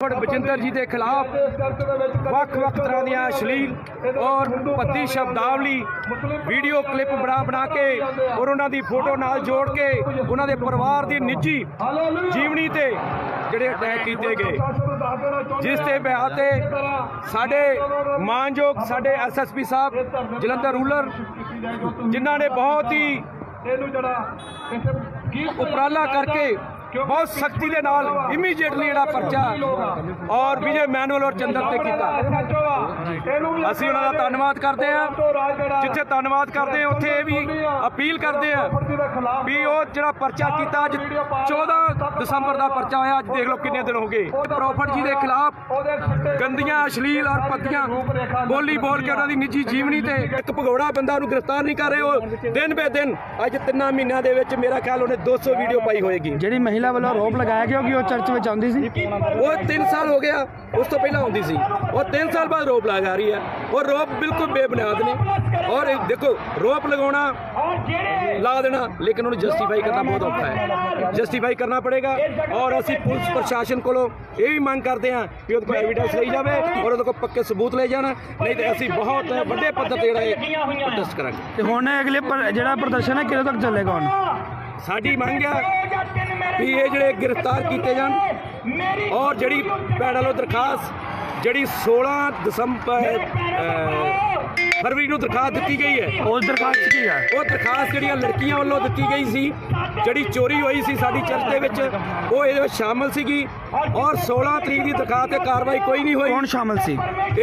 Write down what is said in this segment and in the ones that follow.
ਫੜ ਬਜਿੰਦਰ ਜੀ ਦੇ ਖਿਲਾਫ ਵੱਖ-ਵੱਖ ਤਰ੍ਹਾਂ ਦੀਆਂ ਅਸ਼ਲੀਲ ਔਰ ਪੱਤੀ ਸ਼ਬਦਾਵਲੀ ਵੀਡੀਓ ਕਲਿੱਪ ਬਣਾ ਬਣਾ ਕੇ ਔਰ ਉਹਨਾਂ ਦੀ ਫੋਟੋ ਨਾਲ ਜੋੜ ਕੇ ਉਹਨਾਂ ਦੇ ਪਰਿਵਾਰ ਦੀ ਨਿੱਜੀ ਜੀਵਨੀ ਤੇ ਜਿਹੜੇ ਅਟੈਕ ਕੀਤੇ ਗਏ। ਜਿਸ ਤੇ ਬਿਆਹ ਤੇ ਸਾਡੇ ਮਾਨਯੋਗ ਸਾਡੇ ਐਸਐਸਪੀ ਸਾਹਿਬ ਜਲੰਧਰ ਰੂਰਲ ਜਿਨ੍ਹਾਂ ਨੇ ਬਹੁਤ ਹੀ ਇਹਨੂੰ ਜਿਹੜਾ ਉਪਰਾਲਾ ਕਰਕੇ ਬਹੁਤ ਸਖਤੀ ਦੇ ਨਾਲ ਇਮੀਡੀਏਟਲੀ ਜਿਹੜਾ ਪਰਚਾ ਔਰ ਵਿਜੇ ਮੈਨੂਅਲ ਔਰ ਚੰਦਰ ਤੇ ਕੀਤਾ। ਅਸੀਂ ਉਹਨਾਂ ਦਾ ਧੰਨਵਾਦ ਕਰਦੇ ਹਾਂ। ਜਿੱਥੇ ਧੰਨਵਾਦ ਕਰਦੇ ਹਾਂ, ਉੱਥੇ ਇਹ ਵੀ ਅਪੀਲ ਕਰਦੇ ਹਾਂ ਵੀ ਉਹ ਜਿਹੜਾ ਪਰਚਾ ਕੀਤਾ ਅੱਜ 14 ਦਸੰਬਰ ਦਾ ਪਰਚਾ ਹੋਇਆ। ਅੱਜ ਦੇਖ ਲਓ ਕਿੰਨੇ ਦਿਨ ਹੋ ਗਏ। ਪ੍ਰੋਫਟ ਜੀ ਦੇ ਖਿਲਾਫ ਗੰਦੀਆਂ ਅਸ਼ਲੀਲ ਔਰ ਪੱਤੀਆਂ ਬੋਲੀ ਬੋਲ ਕੇ ਉਹਨਾਂ ਦੀ ਨਿੱਜੀ ਜੀਵਨੀ ਤੇ ਇੱਕ ਭਗੌੜਾ ਬੰਦਾ ਨੂੰ ਗ੍ਰਿਫਤਾਰ ਨਹੀਂ ਕਰ ਰਹੇ। ਉਹ ਦਿਨ ਬੇ ਦਿਨ ਅੱਜ ਤਿੰਨਾਂ ਮਹੀਨਿਆਂ ਦੇ ਵਿੱਚ ਮੇਰਾ ਖਿਆਲ ਉਹਨੇ 200 ਵੀਡੀਓ ਪਾਈ ਹੋਏਗੀ। ਜਿਹੜੀ ਮਹਿਲਾ ਵੱਲੋਂ ਆਰੋਪ ਲਗਾਇਆ ਗਿਆ ਕਿ ਉਹ ਚਰਚ ਵਿੱਚ ਆਉਂਦੀ ਸੀ। ਉਹ 3 ਸਾਲ ਹੋ ਗਿਆ। ਉਸ ਤੋਂ ਪਹਿਲਾਂ ਹੁੰਦੀ ਸੀ। ਉਹ 3 ਸਾਲ ਬਾਅਦ ਰੋਪ ਲਗਾ ਰਹੀ ਹੈ। ਉਹ ਰੋਪ ਬਿਲਕੁਲ ਬੇਬੁਨਿਆਦ ਨੇ। ਔਰ ਦੇਖੋ ਰੋਪ ਲਗਾਉਣਾ ਲਾ ਦੇਣਾ ਲੇਕਿਨ ਉਹਨੂੰ ਜਸਟੀਫਾਈ ਕਰਨਾ ਬਹੁਤ ਔਖਾ ਹੈ ਜਸਟੀਫਾਈ ਕਰਨਾ ਪੜੇਗਾ ਔਰ ਅਸੀਂ ਪੁਲਿਸ ਪ੍ਰਸ਼ਾਸਨ ਕੋਲੋਂ ਇਹ ਵੀ ਮੰਗ ਕਰਦੇ ਹਾਂ ਕਿ ਉਹਦੇ ਕੋਲ ਐਵੀਡੈਂਸ ਲਈ ਜਾਵੇ ਔਰ ਉਹਦੇ ਕੋਲ ਪੱਕੇ ਸਬੂਤ ਲੈ ਜਾਣ ਨਹੀਂ ਤੇ ਅਸੀਂ ਬਹੁਤ ਵੱਡੇ ਪੱਧਰ ਤੇ ਜਿਹੜਾ ਇਹ ਪ੍ਰੋਟੈਸਟ ਕਰਾਂਗੇ ਤੇ ਹੁਣ ਅਗਲੇ ਜਿਹੜਾ ਪ੍ਰਦਰਸ਼ਨ ਹੈ ਕਿਦੋਂ ਤੱਕ ਚੱਲੇਗਾ ਹੁਣ ਸਾਡੀ ਮੰਗ ਆ ਵੀ ਇਹ ਜਿਹੜੇ ਗ੍ਰਿਫਤਾਰ ਕੀਤੇ ਜਾਣ ਔਰ ਜਿਹੜੀ ਭੈਣਾਂ ਵੱਲੋਂ ਦਰਖਾਸਤ ਜਿਹੜੀ 16 ਦਸੰਬਰ ਫਰਵਰੀ ਨੂੰ ਦਰਖਾਸਤ ਦਿੱਤੀ ਗਈ ਹੈ। ਉਸ ਦਰਖਾਸਤ ਕੀ ਹੈ? ਉਹ ਦਰਖਾਸਤ ਜਿਹੜੀਆਂ ਲੜਕੀਆਂ ਵੱਲੋਂ ਦਿੱਤੀ ਗਈ ਸੀ ਜਿਹੜੀ ਚੋਰੀ ਹੋਈ ਸੀ ਸਾਡੀ ਚਰਚ ਦੇ ਵਿੱਚ ਉਹ ਇਹਦੇ ਵਿੱਚ ਸ਼ਾਮਲ ਸੀਗੀ ਔਰ 16 ਤਰੀਕ ਦੀ ਦਰਖਾਸਤ ਤੇ ਕਾਰਵਾਈ ਕੋਈ ਨਹੀਂ ਹੋਈ। ਕੌਣ ਸ਼ਾਮਲ ਸੀ?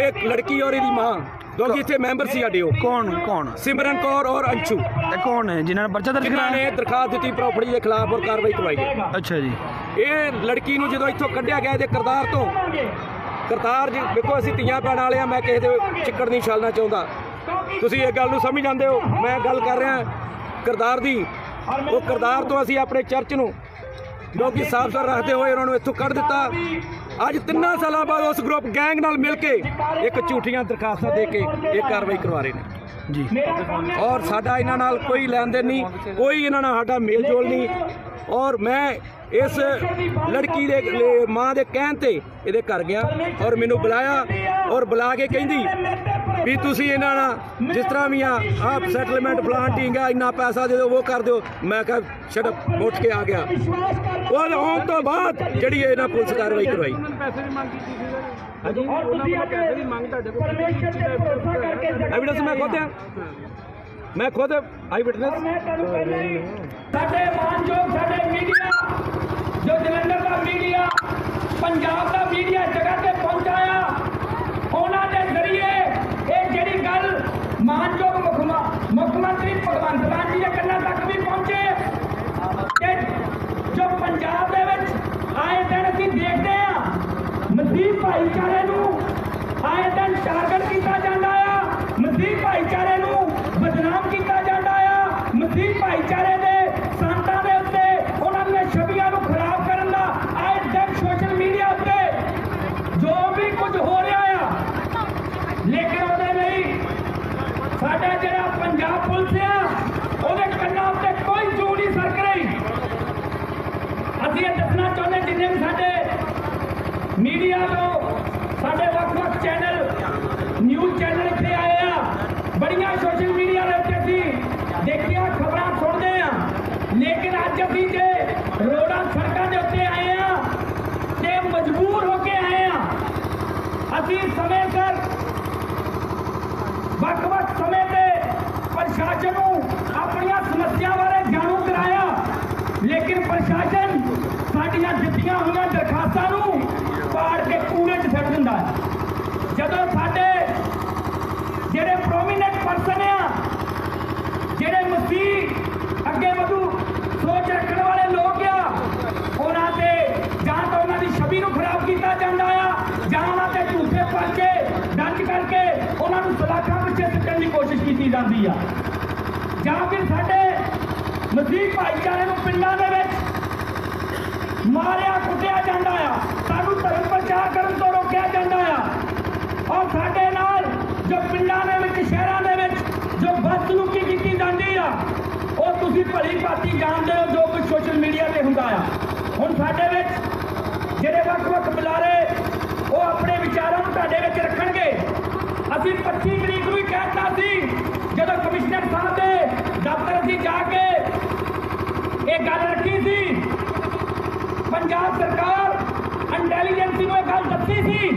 ਇੱਕ ਲੜਕੀ ਔਰ ਇਹਦੀ ਮਾਂ ਕਿਉਂਕਿ ਇੱਥੇ ਮੈਂਬਰ ਸੀ ਸਾਡੇ ਉਹ। ਕੌਣ ਕੌਣ? ਸਿਮਰਨ ਕੌਰ ਔਰ ਅੰਸ਼ੂ। ਇਹ ਕੌਣ ਹੈ? ਜਿਨ੍ਹਾਂ ਨੇ ਪਰਚਾ ਦਰਜ ਜਿਨ੍ਹਾਂ ਕਰਾਇਆ? ਨੇ ਦਰਖਾਸਤ ਦਿੱਤੀ ਪ੍ਰਾਪਰਟੀ ਦੇ ਖਿਲਾਫ ਔਰ ਕਾਰਵਾਈ ਕਰਵਾਈ ਗਈ ਅੱਛਾ ਜੀ। ਇਹ ਲੜਕੀ ਨੂੰ ਜਦੋਂ ਇੱਥੋਂ ਕੱਢਿਆ ਗਿਆ ਇਹਦੇ ਕਰਤਾਰ ਤੋਂ ਕਰਤਾਰ ਜੀ ਵੇਖੋ ਅਸੀਂ ਧੀਆਂ ਪੈਣ ਵਾਲੇ ਆ ਮੈਂ ਕਿਸੇ ਦੇ ਚਿੱਕੜ ਨਹੀਂ ਛਾਲਣਾ ਚਾਹੁੰਦਾ। ਤੁਸੀਂ ਇਹ ਗੱਲ ਨੂੰ ਸਮਝ ਜਾਂਦੇ ਹੋ। ਮੈਂ ਗੱਲ ਕਰ ਰਿਹਾ ਕਰਤਾਰ ਦੀ। ਉਹ ਕਰਤਾਰ ਤੋਂ ਅਸੀਂ ਆਪਣੇ ਚਰਚ ਨੂੰ ਲੋਕੀ ਸਾਫ਼ ਸੁਥਰਾ ਰੱਖਦੇ ਹੋਏ ਉਹਨਾਂ ਨੂੰ ਇੱਥੋਂ ਕੱਢ ਦਿੱਤਾ। ਅੱਜ ਤਿੰਨਾਂ ਸਾਲਾਂ ਬਾਅਦ ਉਸ ਗਰੁੱਪ ਗੈਂਗ ਨਾਲ ਮਿਲ ਕੇ ਇੱਕ ਝੂਠੀਆਂ ਦਰਖਾਸਤਾਂ ਦੇ ਕੇ ਇਹ ਕਾਰਵਾਈ ਕਰਵਾ ਰਹੇ ਨੇ। ਜੀ। ਔਰ ਸਾਡਾ ਇਹਨਾਂ ਨਾਲ ਕੋਈ ਲੈਣ ਦੇਣ ਨਹੀਂ ਕੋਈ ਇਹਨਾਂ ਨਾਲ ਸਾਡਾ ਮੇਲ ਜੋਲ ਨਹੀਂ। ਔਰ ਮੈਂ ਇਸ ਲੜਕੀ ਦੇ ਮਾਂ ਦੇ ਕਹਿਣ ਤੇ ਇਹਦੇ ਘਰ ਗਿਆ ਔਰ ਮੈਨੂੰ ਬੁਲਾਇਆ ਔਰ ਬੁਲਾ ਕੇ ਕਹਿੰਦੀ ਵੀ ਤੁਸੀਂ ਇਹਨਾਂ ਨਾਲ ਜਿਸ ਤਰ੍ਹਾਂ ਵੀ ਆ ਆਪ ਸੈਟਲਮੈਂਟ ਪਲਾਂਟਿੰਗ ਆ ਇੰਨਾ ਪੈਸਾ ਦੇ ਦਿਓ ਉਹ ਕਰ ਦਿਓ। ਮੈਂ ਕਿਹਾ ਛੱਡ ਉੱਠ ਕੇ ਆ ਗਿਆ। ਉਹ ਆਉਣ ਤੋਂ ਬਾਅਦ ਜਿਹੜੀ ਇਹਨਾਂ ਪੁਲਿਸ ਕਾਰਵਾਈ ਕਰਵਾਈ। ਐਵੀਡੈਂਸ ਮੈਂ ਖੁਦ ਆ। ਮੈਂ ਖੁਦ ਆਈ ਵਿਟਨੈਸ ਸਾਡੇ ਮਾਨਯੋਗ ਸਾਡੇ ਮੀਡੀਆ ਜੋ ਜਲੰਧਰ ਦਾ ਮੀਡੀਆ ਪੰਜਾਬ ਦਾ ਮੀਡੀਆ ਜਗ੍ਹਾ ਤੇ ਪਹੁੰਚਾਇਆ ਉਹਨਾਂ ਦੇ ਜ਼ਰੀਏ ਇਹ ਜਿਹੜੀ ਗੱਲ ਮਾਨਯੋਗ ਮੁੱਖ ਮ- ਮੁੱਖ ਮੰਤਰੀ ਭਗਵੰਤ ਮਾਨ ਜੀ ਦੇ ਕੰਨਾਂ ਤੱਕ ਵੀ ਪਹੁੰਚੇ ਕਿ ਜੋ ਪੰਜਾਬ ਦੇ ਵਿੱਚ ਆਏ ਦਿਨ ਅਸੀਂ ਦੇਖਦੇ ਆ ਮਸੀਹ ਭਾਈਚਾਰੇ ਨੂੰ ਆਏ ਦਿਨ ਟਾਰਗੇਟ ਕੀਤਾ ਜਾਂਦਾ ਆ ਮਸੀਹ ਭਾਈਚਾਰੇ ਨੂੰ ਬਦਨਾਮ ਕੀਤਾ ਜਾਂਦਾ ਆ ਮਸੀਹ ਭਾਈਚਾਰੇ ਦੇ ਸੰਤਾਂ ਦੇ ਉੱਤੇ ਉਹਨਾਂ ਦੀਆਂ ਛਵੀਆਂ ਨੂੰ ਖਰਾਬ ਕਰਨ ਦਾ ਆਏ ਦਿਨ ਸੋਸ਼ਲ ਮੀਡੀਆ ਉੱਤੇ ਜੋ ਵੀ ਕੁਝ ਹੋ ਰਿਹਾ ਆ ਲੇਕਿਨ ਉਹਦੇ ਲਈ ਸਾਡਾ ਜਿਹੜਾ ਪੰਜਾਬ ਪੁਲਿਸ ਆ, ਉਹਦੇ ਕੰਨਾਂ ਉੱਤੇ ਕੋਈ ਜੂ ਨਹੀਂ ਸਰਕ ਰਹੀ। ਅਸੀਂ ਇਹ ਦੱਸਣਾ ਚਾਹੁੰਦੇ ਜਿੰਨੇ ਵੀ ਸਾਡੇ ਮੀਡੀਆ ਤੋਂ ਸਾਡੇ ਵੱਖ-ਵੱਖ ਚੈਨਲ ਨਿਊਜ਼ ਚੈਨਲ ਇੱਥੇ ਆਏ ਆ, ਬੜੀਆਂ ਸੋਸ਼ਲ ਮੀਡੀਆ ਦੇ ਉੱਤੇ ਅਸੀਂ ਦੇਖਿਆ, ਖਬਰਾਂ ਸੁਣਦੇ ਆ ਲੇਕਿਨ ਅੱਜ ਅਸੀਂ ਜੇ ਰੋਡਾਂ ਸੜਕਾਂ ਦੇ ਉੱਤੇ ਆਏ ਆ ਤੇ ਮਜਬੂਰ ਹੋ ਕੇ ਆਏ ਆ ਅਸੀਂ ਸਮੇਂ ਸਿਰ ਵੱਖ-ਵੱਖ ਸਮੇਂ ਤੇ ਪ੍ਰਸ਼ਾਸਨ ਨੂੰ ਆਪਣੀਆਂ ਸਮੱਸਿਆ ਬਾਰੇ ਜਾਣੂ ਕਰਾਇਆ ਲੇਕਿਨ ਪ੍ਰਸ਼ਾਸਨ ਸਾਡੀਆਂ ਦਿੱਤੀਆਂ ਹੋਈਆਂ ਦਰਖਾਸਤਾਂ ਨੂੰ ਪਾੜ ਕੇ ਕੂੜੇ 'ਚ ਸੁੱਟ ਦਿੰਦਾ ਹੈ। ਜਦੋਂ ਸਾਡੇ ਜਿਹੜੇ ਪ੍ਰੋਮੀਨੈਂਟ ਪਰਸਨ ਆ, ਜਿਹੜੇ ਮਸੀਹ ਅੱਗੇ ਵਧੂ, ਸੋਚ ਰੱਖਣ ਵਾਲੇ ਲੋਕ ਆ, ਉਹਨਾਂ ਤੇ ਜਾਂ ਤਾਂ ਉਹਨਾਂ ਦੀ ਛਵੀ ਨੂੰ ਖਰਾਬ ਕੀਤਾ ਜਾਂਦਾ ਆ, ਜਾਂ ਉਹਨਾਂ ਤੇ ਝੂਠੇ ਪਰਚੇ ਦਰਜ ਕਰਕੇ ਉਹਨਾਂ ਨੂੰ ਸਲਾਖਾਂ ਪਿੱਛੇ ਸਿੱਟਣ ਦੀ ਕੋਸ਼ਿਸ਼ ਕੀਤੀ ਜਾਂਦੀ ਆ। ਜਾਂ ਫਿਰ ਸਾਡੇ ਮਸੀਹ ਭਾਈਚਾਰੇ ਨੂੰ ਪਿੰਡਾਂ ਦੇ ਵਿੱਚ ਮਾਰਿਆ, ਕੁੱਟਿਆ ਜਾਂਦਾ ਆ। ਸਾਨੂੰ ਧਰਮ ਪ੍ਰਚਾਰ ਕਰਨ ਤੋਂ ਰੋਕਿਆ ਜਾਂਦਾ ਆ। ਔਰ ਸਾਡੇ ਨਾਲ ਜੋ ਪਿੰਡਾਂ ਦੇ ਵਿੱਚ, ਸ਼ਹਿਰਾਂ ਦੇ ਵਿੱਚ ਜੋ ਬਦਸਲੂਕੀ ਕੀਤੀ ਜਾਂਦੀ ਆ, ਉਹ ਤੁਸੀਂ ਭਲੀ ਭਾਂਤੀ ਜਾਣਦੇ ਹੋ, ਜੋ ਕੁਝ ਸੋਸ਼ਲ ਮੀਡੀਆ ਤੇ ਹੁੰਦਾ ਆ। ਹੁਣ ਸਾਡੇ ਵਿੱਚ ਜਿਹੜੇ ਵੱਖ-ਵੱਖ ਬੁਲਾਰੇ, ਉਹ ਆਪਣੇ ਵਿਚਾਰਾਂ ਨੂੰ ਤੁਹਾਡੇ ਵਿੱਚ ਰੱਖਣਗੇ। ਅਸੀਂ 25 ਤਰੀਕ ਨੂੰ ਹੀ ਕਹਿਤਾ ਸੀ, ਜਦੋਂ ਕਮਿਸ਼ਨਰ ਸਾਹਿਬ ਦੇ ਦਫ਼ਤਰ ਅਸੀਂ ਜਾ ਕੇ ਇਹ ਗੱਲ ਰੱਖੀ ਸੀ ਪੰਜਾਬ ਸਰਕਾਰ ਇੰਟੈਲੀਜੈਂਸੀ ਨੂੰ ਇਹ ਗੱਲ ਦੱਸੀ ਸੀ?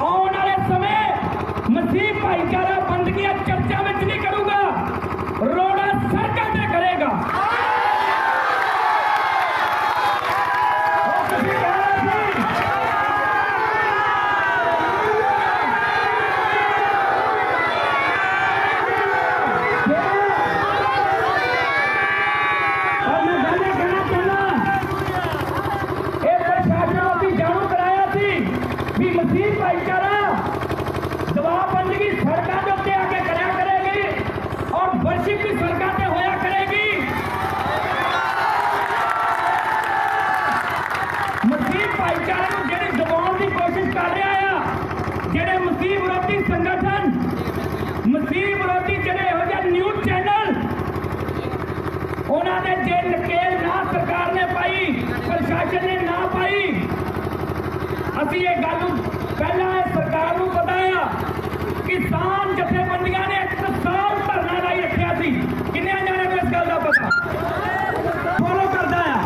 ਆਉਣ ਵਾਲੇ ਸਮੇਂ ਮਸੀਹ ਭਾਈਚਾਰਾ ਬੰਦਗੀਆਂ ਚਰਚਾ ਵਿੱਚ ਨਹੀਂ ਕਰੂਗਾ ਰੋੜਾ ਸੜਕਾਂ ਤੇ ਕਰੇਗਾ ਉਹ ਤੁਸੀਂ ਕਹਿ ਰਹੇ ਸੀ ਔਰ ਮੈਂ ਗੱਲ ਇਹ ਕਹਿਣਾ ਚਾਹੁੰਦਾ ਇਹ ਪ੍ਰਸ਼ਾਸਨ ਨੂੰ ਅਸੀਂ ਜਾਣੂ ਕਰਾਇਆ ਸੀ ਵੀ ਮਸੀਹ ਭਾਈਚਾਰਾ ਦਬਾਅ ਬੰਦਗੀ ਸੜਕਾਂ ਦੇ ਉੱਤੇ ਆ ਕੇ ਕਰਿਆ ਕਰੇਗੀ ਔਰ ਵਰਸ਼ਿਪ ਵੀ ਸੜਕਾਂ ਤੇ ਹੋਇਆ ਕਰੇਗੀ ਮਸੀਹ ਭਾਈਚਾਰੇ ਨੂੰ ਜਿਹੜੀ ਦਬਾਉਣ ਦੀ ਕੋਸ਼ਿਸ਼ ਕਰ ਰਿਹਾ ਆ, ਜਿਹੜੇ ਮਸੀਹ ਵਿਰੋਧੀ ਸੰਗਠਨ, ਮਸੀਹ ਵਿਰੋਧੀ ਜਿਹੜੇ ਇਹੋ ਜਿਹੇ ਨਿਊਜ਼ ਚੈਨਲ ਉਹਨਾਂ ਦੇ ਜੇ ਨਕੇਲ ਨਾ ਸਰਕਾਰ ਨੇ ਪਾਈ, ਪ੍ਰਸ਼ਾਸਨ ਨੇ ਨਾ ਪਾਈ, ਅਸੀਂ ਇਹ ਗੱਲ ਪਹਿਲਾਂ ਸਰਕਾਰ ਨੂੰ ਪਤਾ ਆ ਕਿਸਾਨ ਜਥੇਬੰਦੀਆਂ ਨੇ ਇੱਕ ਸਾਲ ਧਰਨਾ ਲਾਈ ਰੱਖਿਆ ਸੀ ਕਿੰਨਿਆਂ ਜਾਣਿਆਂ ਨੂੰ ਇਸ ਗੱਲ ਦਾ ਪਤਾ ਫੋਲੋ ਕਰਦਾ ਆ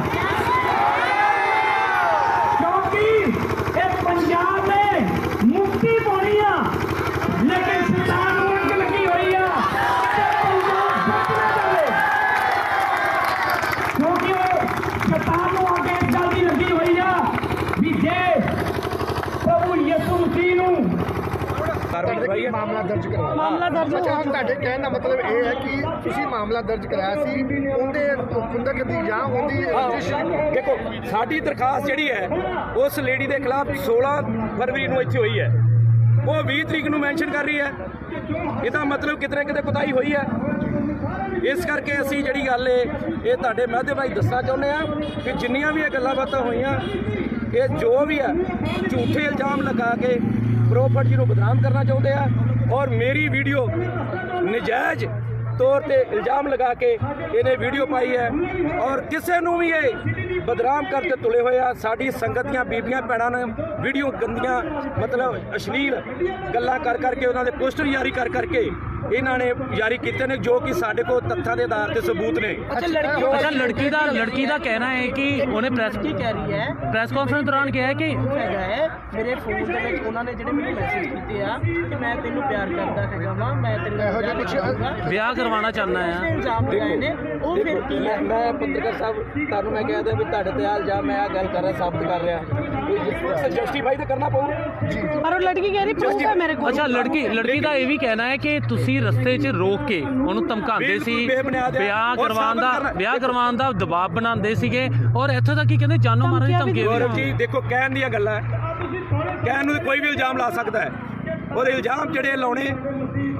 ਕਿਉਂਕਿ ਇਹ ਪੰਜਾਬ ਨੇ ਮੁਕਤੀ ਪਾਉਣੀ ਆ ਲੇਕਿਨ ਸਰਕਾਰ ਨੂੰ ਅੱਗ ਲੱਗੀ ਹੋਈ ਆ ਕਿ ਪੰਜਾਬ ਬਚਣਾ ਜਾਵੇ ਕਿਉਂਕਿ ਉਹ ਸ਼ੈਤਾਨ ਨੂੰ ਅੱਗੇ ਇਸ ਗੱਲ ਦੀ ਲੱਗੀ ਹੋਈ ਆ ਵੀ ਜੇ ਪ੍ਰਭੂ ਯਿਸੂ ਮਸੀਹ ਨੂੰ ਕਾਰਵਾਈ ਕਰਵਾਈ ਹੈ? ਮਾਮਲਾ ਦਰਜ ਕਰਵਾਇਆ। ਮਾਮਲਾ ਦਰਜ ਅੱਛਾ ਹੁਣ ਤੁਹਾਡੇ ਕਹਿਣ ਦਾ ਮਤਲਬ ਇਹ ਹੈ ਕਿ ਤੁਸੀਂ ਮਾਮਲਾ ਦਰਜ ਕਰਾਇਆ ਸੀ ਉਹਦੇ ਬੰਦਕ ਦੀ ਜਾਂ ਉਹਦੀ ਰਜਿਸਟਰੀ ਹਾਂ, ਦੇਖੋ ਸਾਡੀ ਦਰਖਾਸਤ ਜਿਹੜੀ ਹੈ ਉਸ ਲੇਡੀ ਦੇ ਖਿਲਾਫ 16 ਫਰਵਰੀ ਨੂੰ ਇੱਥੇ ਹੋਈ ਹੈ। ਉਹ 20 ਤਰੀਕ ਨੂੰ ਮੈਂਸ਼ਨ ਕਰ ਰਹੀ ਹੈ। ਇਹਦਾ ਮਤਲਬ ਕਿਤੇ ਨਾ ਕਿਤੇ ਕੁਤਾਈ ਹੋਈ ਹੈ। ਇਸ ਕਰਕੇ ਅਸੀਂ ਜਿਹੜੀ ਗੱਲ ਏ ਇਹ ਤੁਹਾਡੇ ਮਾਧਿਅਮ ਰਾਹੀਂ ਦੱਸਣਾ ਚਾਹੁੰਦੇ ਆ ਕਿ ਜਿੰਨੀਆਂ ਵੀ ਇਹ ਗੱਲਾਂ ਬਾਤਾਂ ਹੋਈਆਂ ਇਹ ਜੋ ਵੀ ਹੈ ਝੂਠੇ ਇਲਜ਼ਾਮ ਲਗਾ ਕੇ ਪ੍ਰੋਪਰ ਜੀ ਨੂੰ ਬਦਨਾਮ ਕਰਨਾ ਚਾਹੁੰਦੇ ਆ ਔਰ ਮੇਰੀ ਵੀਡੀਓ ਨਜਾਇਜ਼ ਤੌਰ ਤੇ ਇਲਜ਼ਾਮ ਲਗਾ ਕੇ ਇਹਨੇ ਵੀਡੀਓ ਪਾਈ ਹੈ ਔਰ ਕਿਸੇ ਨੂੰ ਵੀ ਇਹ ਬਦਨਾਮ ਕਰਕੇ ਤੁਲੇ ਹੋਏ ਆ। ਸਾਡੀ ਸੰਗਤ ਦੀਆਂ ਬੀਬੀਆਂ ਭੈਣਾਂ ਨੇ ਵੀਡੀਓ ਗੰਦੀਆਂ, ਮਤਲਬ ਅਸ਼ਲੀਲ ਗੱਲਾਂ ਕਰ ਕਰਕੇ ਉਹਨਾਂ ਦੇ ਪੋਸਟਰ ਜਾਰੀ ਕਰ ਕਰਕੇ ਇਹਨਾਂ ਨੇ ਜਾਰੀ ਕੀਤੇ ਨੇ ਜੋ ਕਿ ਸਾਡੇ ਕੋਲ ਤੱਥਾਂ ਦੇ ਆਧਾਰ ਤੇ ਸਬੂਤ ਨੇ। ਅੱਛਾ ਲੜਕੀ ਦਾ ਲੜਕੀ ਦਾ ਕਹਿਣਾ ਹੈ ਕਿ ਉਹਨੇ ਪ੍ਰੈਸ ਕੀ ਕਹਿ ਰਹੀ ਹੈ? ਪ੍ਰੈਸ ਕਾਨਫਰੰਸ ਦੌਰਾਨ ਕਿਹਾ ਹੈ ਕਿ ਹੈਗਾ ਹੈ ਮੇਰੇ ਫੋਨ ਦੇ ਵਿੱਚ ਉਹਨਾਂ ਨੇ ਜਿਹੜੇ ਮੈਨੂੰ ਮੈਸੇਜ ਕੀਤੇ ਆ ਕਿ ਮੈਂ ਤੈਨੂੰ ਪਿਆਰ ਕਰਦਾ ਹੈਗਾ ਵਾਂ ਮੈਂ ਤੈਨੂੰ ਇਹੋ ਜਿਹਾ ਕੁਛ- ਵਿਆਹ ਕਰਵਾਉਣਾ ਚਾਹੁੰਦਾ ਆ ਇਲਜ਼ਾਮ ਲਗਾਏ ਨੇ ਉਹ ਫਿਰ ਕੀ ਹੈ? ਮੈਂ ਪੱਤਰਕਾਰ ਸਾਹਿਬ ਤੁਹਾਨੂੰ ਮੈਂ ਕਹਿ ਦਿਆਂ ਵੀ ਤੁਹਾਡੇ ਤੇ ਇਲਜ਼ਾਮ ਮੈਂ ਆ ਗੱਲ ਕਰ ਰਿਹਾ ਸਾਬਤ ਕਰ ਰਿਹਾ। ਕੋਈ ਜਸਟੀਫਾਈ ਤਾਂ ਕਰਨਾ ਪਊ? ਪਰ ਉਹ ਲੜਕੀ ਕਹਿ ਰਹੀ ਪ੍ਰੂਫ ਹੈ ਮੇਰੇ ਕੋਲ। ਅੱਛਾ ਲੜਕੀ ਲੜਕੀ ਦਾ ਇਹ ਵੀ ਕਹਿਣਾ ਹੈ ਕਿ ਤੁਸੀਂ ਰਸਤੇ 'ਚ ਰੋਕ ਕੇ ਉਹਨੂੰ ਧਮਕਾਉਂਦੇ ਸੀ ਹੈ। ਵਿਆਹ ਕਰਵਾਉਣ ਦਾ ਵਿਆਹ ਕਰਵਾਉਣ ਦਾ ਦਬਾਅ ਬਣਾਉਂਦੇ ਸੀਗੇ ਔਰ ਇੱਥੋਂ ਤੱਕ ਕਿ ਕਹਿੰਦੇ ਜਾਨੋਂ ਮਾਰਨ ਦੀ ਧਮਕੀ ਗੌਰਵ ਵੀ ਜੀ ਦੇਖੋ ਕਹਿਣ ਦੀਆਂ ਗੱਲਾਂ ਹੈ। ਕਹਿਣ ਨੂੰ ਕੋਈ ਵੀ ਇਲਜ਼ਾਮ ਲਾ ਸਕਦਾ ਹੈ। ਉਹਦੇ ਇਲਜ਼ਾਮ ਜਿਹੜੇ ਲਾਉਣੇ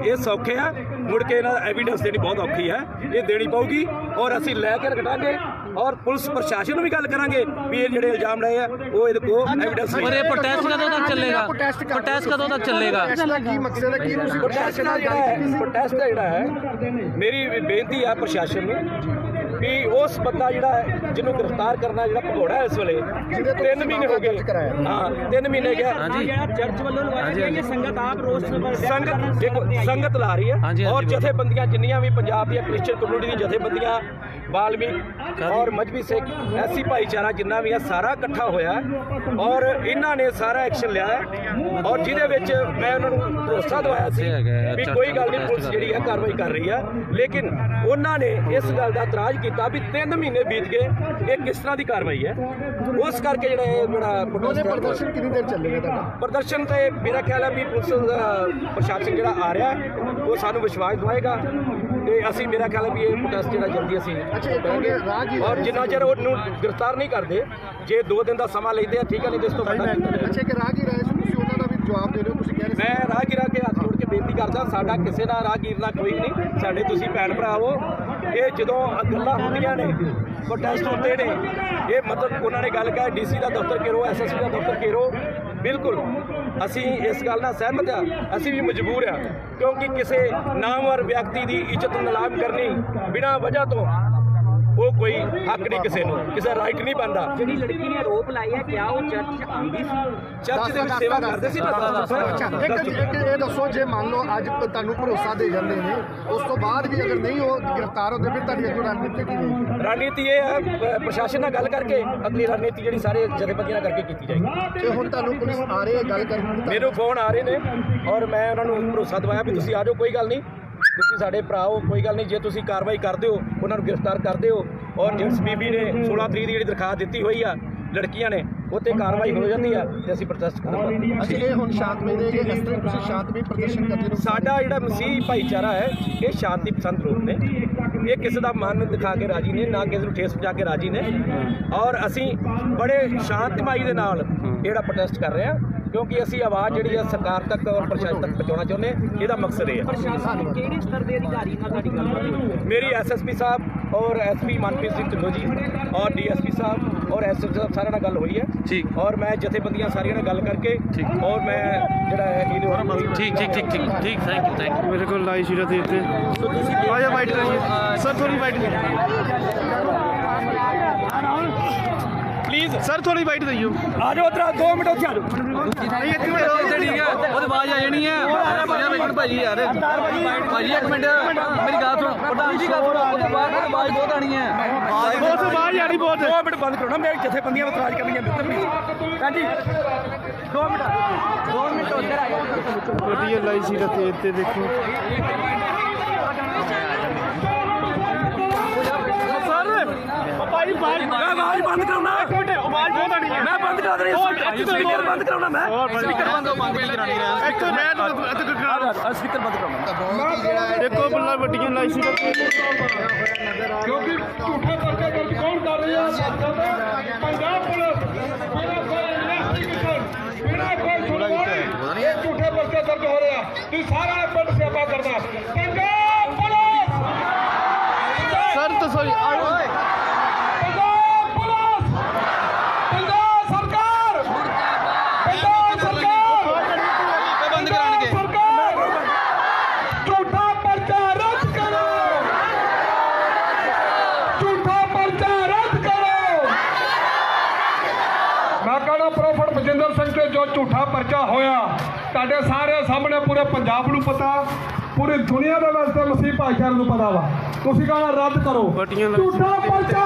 ਇਹ ਸੌਖੇ ਆ। ਮੁੜ ਕੇ ਇਹਨਾਂ ਦਾ ਐਵੀਡੈਂਸ ਦੇਣੀ ਬਹੁਤ ਔਖੀ ਹੈ। ਇਹ ਦੇਣੀ ਪਊਗੀ ਔਰ ਅਸੀਂ ਲੈ ਕੇ ਰਖਾਂਗੇ ਔਰ ਪੁਲਿਸ ਪ੍ਰਸ਼ਾਸਨ ਨੂੰ ਵੀ ਗੱਲ ਕਰਾਂਗੇ ਵੀ ਇਹ ਜਿਹੜੇ ਇਲਜ਼ਾਮ ਲਏ ਆ ਉਹ ਇਹਦੇ ਕੋਲ ਐਵੀਡੈਂਸ ਔਰ ਇਹ ਪ੍ਰੋਟੈਸਟ ਕਦੋਂ ਤੱਕ ਚੱਲੇਗਾ? ਪ੍ਰੋਟੈਸਟ ਕਦੋਂ ਤੱਕ ਚੱਲੇਗਾ? ਕੀ ਮਕਸਦ ਹੈ? ਕੀ ਤੁਸੀਂ ਪ੍ਰੋਟੈਸਟ ਦਾ ਜਿਹੜਾ ਹੈ ਮੇਰੀ ਬੇਨਤੀ ਆ ਪ੍ਰਸ਼ਾਸਨ ਨੂੰ ਵੀ ਉਸ ਬੰਦਾ ਜਿਹੜਾ ਹੈ ਜਿਹਨੂੰ ਗ੍ਰਿਫਤਾਰ ਕਰਨਾ ਜਿਹੜਾ ਭਗੌੜਾ ਹੈ ਇਸ ਵੇਲੇ ਤਿੰਨ ਮਹੀਨੇ ਹੋ ਗਏ। ਹਾਂ ਤਿੰਨ ਮਹੀਨੇ ਗਿਆ। ਹਾਂਜੀ। ਚਰਚ ਵੱਲੋਂ ਲਗਾਇਆ ਗਿਆ ਕਿ ਸੰਗਤ ਆਪ ਰੋਸ ਸੰਗਤ ਦੇਖੋ ਸੰਗਤ ਲਾ ਰਹੀ ਹੈ ਔਰ। ਜਥੇਬੰਦੀਆਂ ਜਿੰਨੀਆਂ ਵੀ ਪੰਜਾਬ ਦੀਆਂ ਕ੍ਰਿਸਚੀਅਨ ਕਮਿਊਨਿਟੀ ਦੀਆਂ ਜਥੇਬੰਦੀਆਂ ਬਾਲਮੀਕ ਔਰ ਮਜਬੀ ਸਿੱਖ ਐਸੀ ਭਾਈਚਾਰਾ ਜਿੰਨਾ ਵੀ ਹੈ ਸਾਰਾ ਇਕੱਠਾ ਹੋਇਆ ਔਰ ਇਹਨਾਂ ਨੇ ਸਾਰਾ ਐਕਸ਼ਨ ਲਿਆ ਹੈ ਔਰ ਜਿਹਦੇ ਵਿੱਚ ਮੈਂ ਉਹਨਾਂ ਨੂੰ ਭਰੋਸਾ ਦਵਾਇਆ ਸੀ ਵੀ ਕੋਈ ਗੱਲ ਨਹੀਂ ਪੁਲਿਸ ਜਿਹੜੀ ਹੈ ਕਾਰਵਾਈ ਕਰ ਰਹੀ ਹੈ। ਲੇਕਿਨ ਉਹਨਾਂ ਨੇ ਇਸ ਗੱਲ ਦਾ ਇਤਰਾਜ਼ ਕੀਤਾ ਵੀ 3 ਮਹੀਨੇ ਬੀਤ ਗਏ ਇਹ ਕਿਸ ਤਰ੍ਹਾਂ ਦੀ ਕਾਰਵਾਈ ਹੈ? ਉਸ ਕਰਕੇ ਜਿਹੜਾ ਇਹ ਜਿਹੜਾ ਪ੍ਰਦਰਸ਼ਨ ਕਿੰਨੀ ਦੇਰ ਚੱਲੇਗਾ ਤੁਹਾਡਾ? ਪ੍ਰਦਰਸ਼ਨ ਤੇ ਮੇਰਾ ਖਿਆਲ ਹੈ ਵੀ ਪੁਲਿਸ ਦਾ ਪ੍ਰਸ਼ਾਸਨ ਜਿਹੜਾ ਆ ਰਿਹਾ ਉਹ ਸਾਨੂੰ ਵਿਸ਼ਵਾਸ ਦਵਾਏਗਾ ਤੇ ਅਸੀਂ ਮੇਰਾ ਖਿਆਲ ਹੈ ਵੀ ਇਹ ਪ੍ਰੋਟੈਸਟ ਜਿਹੜਾ ਜਲਦੀ ਅਸੀਂ ਔਰ ਜਿੰਨਾ ਚਿਰ ਉਹਨੂੰ ਗ੍ਰਿਫਤਾਰ ਨਹੀਂ ਕਰਦੇ ਜੇ 2 ਦਿਨ ਦਾ ਸਮਾਂ ਲੈਂਦੇ ਆ ਠੀਕ ਹੈ ਨਹੀਂ ਇਸ ਤੋਂ ਵੱਡਾ ਅੱਛਾ ਕਿ ਰਾਹਗੀਰ ਆਏ ਸੀ ਤੁਸੀਂ ਉਹਨਾਂ ਦਾ ਵੀ ਜਵਾਬ ਦੇ ਰਹੇ ਹੋ ਤੁਸੀਂ ਕਹਿ ਰਹੇ ਸੀ ਮੈਂ ਰਾਹਗੀਰਾਂ ਕੇ ਹੱਥ ਜੋੜ ਕੇ ਬੇਨਤੀ ਕਰਦਾ, ਸਾਡਾ ਕਿਸੇ ਨਾਲ ਰਾਹਗੀਰ ਦਾ ਕੋਈ ਨਹੀਂ। ਸਾਡੇ ਤੁਸੀਂ ਭੈਣ ਭਰਾ ਹੋ। ਇਹ ਜਦੋਂ ਗੱਲਾਂ ਹੁੰਦੀਆਂ ਨੇ ਪ੍ਰੋਟੈਸਟ ਹੁੰਦੇ ਨੇ, ਇਹ ਮਤਲਬ ਉਹਨਾਂ ਨੇ ਗੱਲ ਕਹੀ, ਡੀਸੀ ਦਾ ਦਫ਼ਤਰ ਘੇਰੋ ਐਸਐਸਪੀ ਦਾ ਦਫ਼ਤਰ ਘੇਰੋ। ਬਿਲਕੁਲ, ਅਸੀਂ ਇਸ ਗੱਲ ਨਾਲ ਸਹਿਮਤ ਆ ਅਸੀਂ ਵੀ ਮਜਬੂਰ ਆ ਕਿਉਂਕਿ ਕਿਸੇ ਨਾਮਵਰ ਵਿਅਕਤੀ ਦੀ ਇੱਜ਼ਤ ਨਿਲਾਮ ਕਰਨੀ ਬਿਨਾਂ ਵਜ੍ਹਾ ਤੋਂ ਉਹ ਕੋਈ ਹੱਕ ਨਹੀਂ ਕਿਸੇ ਨੂੰ ਕਿਸੇ ਰਾਈਟ ਨਹੀਂ ਬਣਦਾ। ਜਿਹੜੀ ਲੜਕੀ ਨੇ ਆਰੋਪ ਲਾਈ ਹੈ ਕਿਆ ਉਹ ਚਰਚ ਆਉਂਦੀ ਸੀ? ਚਰਚ ਦੇ ਵਿੱਚ ਸੇਵਾ ਕਰਦੇ ਸੀ ਅੱਛਾ ਇੱਕ ਇੱਕ ਇਹ ਦੱਸੋ ਜੇ ਮੰਨ ਲਓ ਅੱਜ ਤੁਹਾਨੂੰ ਭਰੋਸਾ ਦੇ ਜਾਂਦੇ ਨੇ ਉਸ ਤੋਂ ਬਾਅਦ ਵੀ ਅਗਰ ਨਹੀਂ ਉਹ ਗ੍ਰਿਫਤਾਰ ਹੁੰਦੇ ਫਿਰ ਤੁਹਾਡੀ ਅੱਗੋਂ ਰਣਨੀਤੀ ਕੀ ਰਣਨੀਤੀ ਇਹ ਹੈ ਪ੍ਰਸ਼ਾਸਨ ਨਾਲ ਗੱਲ ਕਰਕੇ ਅਗਲੀ ਰਣਨੀਤੀ ਜਿਹੜੀ ਸਾਰੇ ਜਥੇਬੰਦੀਆਂ ਨਾਲ ਕਰਕੇ ਕੀਤੀ ਜਾਏਗੀ। ਤੇ ਹੁਣ ਤੁਹਾਨੂੰ ਪੁਲਿਸ ਆ ਰਹੀ ਹੈ ਗੱਲ ਕਰਨ ਨੂੰ ਤਾਂ- ਮੈਨੂੰ ਫੋਨ ਆ ਰਹੇ ਨੇ ਔਰ ਮੈਂ ਉਹਨਾਂ ਨੂੰ ਭਰੋਸਾ ਦਿਵਾਇਆ ਵੀ ਤੁਸੀਂ ਆ ਜਾਓ ਕੋਈ ਗੱਲ ਨਹੀਂ। ਤੁਸੀਂ ਸਾਡੇ ਭਰਾ ਹੋ ਕੋਈ ਗੱਲ ਨਹੀਂ ਜੇ ਤੁਸੀਂ ਕਾਰਵਾਈ ਕਰਦੇ ਹੋ ਉਹਨਾਂ ਨੂੰ ਗ੍ਰਿਫਤਾਰ ਕਰਦੇ ਹੋ ਔਰ ਜਿਸ ਬੀਬੀ ਨੇ 16 ਤਰੀਕ ਦੀ ਜਿਹੜੀ ਦਰਖਾਸਤ ਦਿੱਤੀ ਹੋਈ ਆ ਲੜਕੀਆਂ ਨੇ ਉੱਤੇ ਕਾਰਵਾਈ ਹੋ ਜਾਂਦੀ ਆ ਤੇ ਅਸੀਂ ਪ੍ਰੋਟੈਸਟ ਕਰਾਂਗੇ। ਅੱਛਾ ਇਹ ਹੁਣ ਸ਼ਾਂਤਮਈ ਦੇ ਕਿ ਇਸ ਤਰ੍ਹਾਂ ਤੁਸੀਂ ਸ਼ਾਂਤਮਈ ਪ੍ਰਦਰਸ਼ਨ ਕਰਦੇ ਹੋ ਸਾਡਾ ਜਿਹੜਾ ਮਸੀਹ ਭਾਈਚਾਰਾ ਹੈ ਇਹ ਸ਼ਾਂਤੀ ਪਸੰਦ ਲੋਕ ਨੇ। ਇਹ ਕਿਸੇ ਦਾ ਮਨ ਦਿਖਾ ਕੇ ਰਾਜੀ ਨੇ ਨਾ ਕਿਸੇ ਨੂੰ ਠੇਸ ਪਹੁੰਚਾ ਕੇ ਰਾਜੀ ਨੇ। ਔਰ ਅਸੀਂ ਬੜੇ ਸ਼ਾਂਤਮਈ ਦੇ ਨਾਲ ਜਿਹੜਾ ਪ੍ਰੋਟੈਸਟ ਕਰ ਰਹੇ ਹਾਂ ਕਿਉਂਕਿ ਅਸੀਂ ਆਵਾਜ਼ ਜਿਹੜੀ ਹੈ ਸਰਕਾਰ ਤੱਕ ਔਰ ਪ੍ਰਸ਼ਾਸਨ ਤੱਕ ਪਹੁੰਚਾਉਣਾ ਚਾਹੁੰਦੇ ਹਾਂ ਇਹਦਾ ਮਕਸਦ ਇਹ ਹੈ ਪ੍ਰਸ਼ਾਸਨ ਕਿਹੜੇ ਸਤਰ ਦੇ ਅਧਿਕਾਰੀ ਨਾਲ ਤੁਹਾਡੀ ਹੋਈ? ਮੇਰੀ ਐਸਐਸਪੀ ਸਾਹਿਬ ਔਰ ਐਸਪੀ ਮਨਪ੍ਰੀਤ ਸਿੰਘ ਢਿੱਲੋਂ ਜੀ ਔਰ ਡੀਐਸਪੀ ਸਾਹਿਬ ਔਰ ਐਸਐਸਪੀ ਸਾਹਿਬ ਸਾਰਿਆਂ ਨਾਲ ਗੱਲ ਹੋਈ ਹੈ। ਠੀਕ। ਔਰ ਮੈਂ ਜਥੇਬੰਦੀਆਂ ਸਾਰੀਆਂ ਨਾਲ ਗੱਲ ਕਰਕੇ ਔਰ ਮੈਂ ਜਿਹੜਾ ਹੈ ਇਹਦੇ ਠੀਕ ਠੀਕ ਠੀਕ ਠੀਕ ਠੀਕ। ਥੈਂਕ ਯੂ ਥੈਂਕ ਯੂ ਮੇਰੇ ਕੋਲ ਲਾਈ ਸ਼ੀਰਾ ਦੇ ਦਿੱਤੇ ਆ ਜਾ ਵਾਈਟ ਕਰਾਈਏ ਸਰ ਥੋੜੀ ਵਾਈਟ ਪਲੀਜ਼ ਸਰ ਥੋੜੀ ਵਾਈਟ ਦਈਓ। ਆ ਜਾਓ ਉਧਰ 2 ਮਿੰਟ ਉੱਥੇ ਆ ਜਾਓ। ਨਹੀਂ ਇੱਕ ਮਿੰਟ ਠੀਕ ਹੈ ਉਹਦੀ ਆਵਾਜ਼ ਆ ਜਾਣੀ ਹੈ ਭਾਜੀ ਯਾਰ। ਭਾਜੀ ਇੱਕ ਮਿੰਟ। ਮੇਰੀ ਗੱਲ ਸੁਣ ਪ੍ਰਧਾਨ ਜੀ ਗੱਲ ਸੁਣ। ਉਹਦੇ ਬਾਅਦ ਆਵਾਜ਼ ਬਹੁਤ ਆਣੀ ਹੈ ਬਹੁਤ ਬਾਹਰ ਜਾਣੀ ਬਹੁਤ। 2 ਮਿੰਟ ਬੰਦ ਕਰੋ ਨਾ ਮੇਰੀ ਜਥੇਬੰਦੀਆਂ ਨੂੰ ਇਤਰਾਜ਼ ਕਰਨੀਆਂ ਮਿੱਤਰ ਪਲੀਜ਼ ਹਾਂਜੀ 2 ਮਿੰਟ। 2 ਮਿੰਟ ਉੱਧਰ ਆ ਜਾਓ ਗੱਡੀ ਲਾਈ ਸ਼ੀਰਾ ਤੇ ਤੇ ਦੇਖੋ। ਭਾਈ ਬਾਹਰ ਮੈਂ ਆਵਾਜ਼ ਬੰਦ ਕਰਾਉਣਾ। ਇੱਕ ਮਿੰਟ ਆਵਾਜ਼ ਬਹੁਤ ਆਣੀ ਹੈ। ਮੈਂ ਬੰਦ ਕਰਾ ਦੇਣੀ ਸਪੀਕਰ ਬੰਦ ਕਰਾਉਣਾ ਮੈਂ। ਸਪੀਕਰ ਬੰਦ ਬੰਦ ਕਰਾਣੀ ਹੈ ਇੱਕ ਮੈਂ ਤਾਂ ਸਪੀਕਰ ਬੰਦ ਕਰਾਉਣਾ ਦੇਖੋ ਬੱਲਾ ਵੱਡੀਆਂ ਲਾਈ ਸ਼ੀਰਾ ਤੇ ਕਿਉਂਕਿ ਝੂਠੇ ਪਰਚੇ ਦਰਜ ਕੌਣ ਕਰ ਰਿਹਾ ਹੈ ਪੰਜਾਬ ਪੁਲਿਸ ਬਿਨਾਂ ਕੋਈ ਇਨਵੈਸਟੀਗੇਸ਼ਨ ਬਿਨਾਂ ਕੋਈ ਸੁਣਵਾਈ ਇਹ ਝੂਠੇ ਪਰਚੇ ਦਰਜ ਹੋ ਰਿਹਾ ਤੁਸੀਂ ਸਾਰਾ ਨੇ ਪਿੰਡ ਸੇਵਾ ਕਰਨਾ ਪੰਜਾਬ ਪੁਲਿਸ ਸਰ ਦੱਸੋ ਜੀ ਆਓ ਪੰਜਾਬ ਪੁਲਿਸ ਪੰਜਾਬ ਸਰਕਾਰ ਪੰਜਾਬ ਸਰਕਾਰ ਬੰਦ ਕਰਾਣਗੇ ਸਰਕਾਰ ਝੂਠਾ ਪਰਚਾ ਰੱਦ ਕਰੋ ਝੂਠਾ ਪਰਚਾ ਰੱਦ ਕਰੋ ਮੈਂ ਕਹਣਾ ਪ੍ਰੋਫਟ ਬਜਿੰਦਰ ਸਿੰਘ ਤੇ ਜੋ ਝੂਠਾ ਪਰਚਾ ਹੋਇਆ। ਤੁਹਾਡੇ ਸਾਰੇ ਸਾਹਮਣੇ ਪੂਰੇ ਪੰਜਾਬ ਨੂੰ ਪਤਾ ਪੂਰੀ ਦੁਨੀਆ ਦੇ ਵਾਸਤੇ ਮਸੀਹ ਭਾਈਚਾਰੇ ਨੂੰ ਪਤਾ ਵਾ। ਤੁਸੀਂ ਕਹਣਾ ਰੱਦ ਕਰੋ। ਝੂਠਾ ਪਰਚਾ